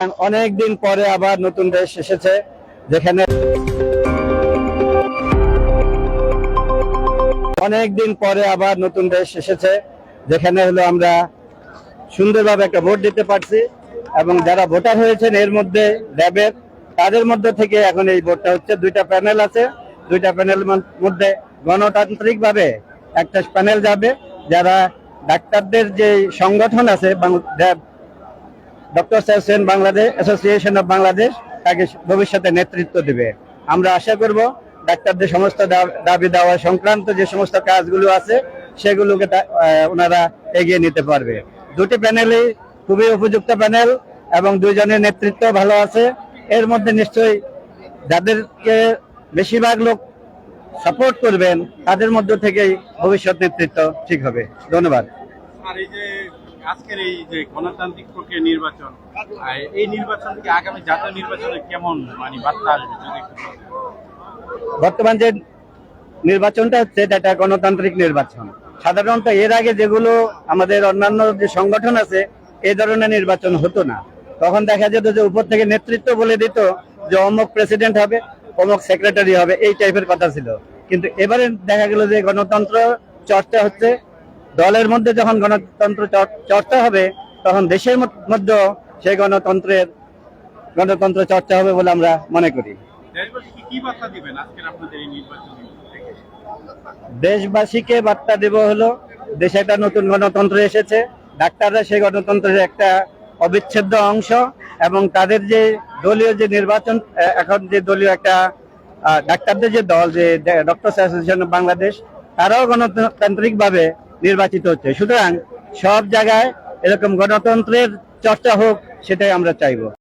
অনেক দিন পরে আবার নতুন দেশ এসেছে, যেখানে অনেক দিন পরে আবার নতুন দেশ এসেছে, যেখানে হলো আমরা সুন্দরভাবে একটা ভোট দিতে পারছি এবং যারা ভোটার হয়েছেন এর মধ্যে র্যাবের, তাদের মধ্যে থেকে এখন এই ভোটটা হচ্ছে। দুইটা প্যানেল আছে, দুইটা প্যানেল মধ্যে গণতান্ত্রিকভাবে একটা প্যানেল যাবে। যারা ডাক্তারদের যে সংগঠন আছে RAB doctor Hossain Bangladesh association of Bangladesh তাকে ভবিষ্যতে নেতৃত্ব দেবে। আমরা আশা করব ডাক্তারদের সমস্ত দাবি দেওয়া সংক্রান্ত যে সমস্ত কাজগুলো আছে, সেগুলোকে ওনারা এগিয়ে নিতে পারবে। দুটি প্যানেলই খুবই উপযুক্ত প্যানেল এবং দুইজনের নেতৃত্ব ভালো আছে। এর মধ্যে নিশ্চয়ই যাদেরকে বেশিরভাগ লোক সাপোর্ট করবেন, তাদের মধ্য থেকেই ভবিষ্যৎ নেতৃত্ব ঠিক হবে। ধন্যবাদ। আজকের এই যে গণতান্ত্রিক প্রক্রিয়া নির্বাচন এই নির্বাচন থেকে আগামী জাতীয় নির্বাচনে কেমন মানে বার্তা আসবে, যদি বর্তমান যে নির্বাচনটা হচ্ছে এটা গণতান্ত্রিক নির্বাচন। সাধারণত এর আগে যেগুলো আমাদের অন্যান্য যে সংগঠন আছে এই ধরনের নির্বাচন হতো না। তখন দেখা যেত যে উপর থেকে নেতৃত্ব বলে দিত যে অমুক প্রেসিডেন্ট হবে, অমুক সেক্রেটারি হবে, এই টাইপের কথা ছিল। কিন্তু এবারে দেখা গেল যে গণতন্ত্র চর্চা হচ্ছে দলের মধ্যে যখন গণতন্ত্র চর- চর্চা হবে তখন দেশের মধ্যে সেই গণতন্ত্রের গণতন্ত্র চর্চা হবে বলে আমরা মনে করি। দেশবাসীকে বার্তা দেব হলো দেশে একটা নতুন গণতন্ত্র এসেছে। ডাক্তাররা সেই গণতন্ত্রের একটা অবিচ্ছেদ্য অংশ এবং তাদের যে দলীয় যে নির্বাচন এখন যে দলীয় একটা ডাক্তারদের যে দল যে ডক্টর অ্যাসোসিয়েশন অফ বাংলাদেশ তারাও গণতান্ত্রিক ভাবে নির্বাচিত হচ্ছে। সুতরাং সব জায়গায় এরকম গণতন্ত্রের চর্চা হোক সেটাই আমরা চাইব।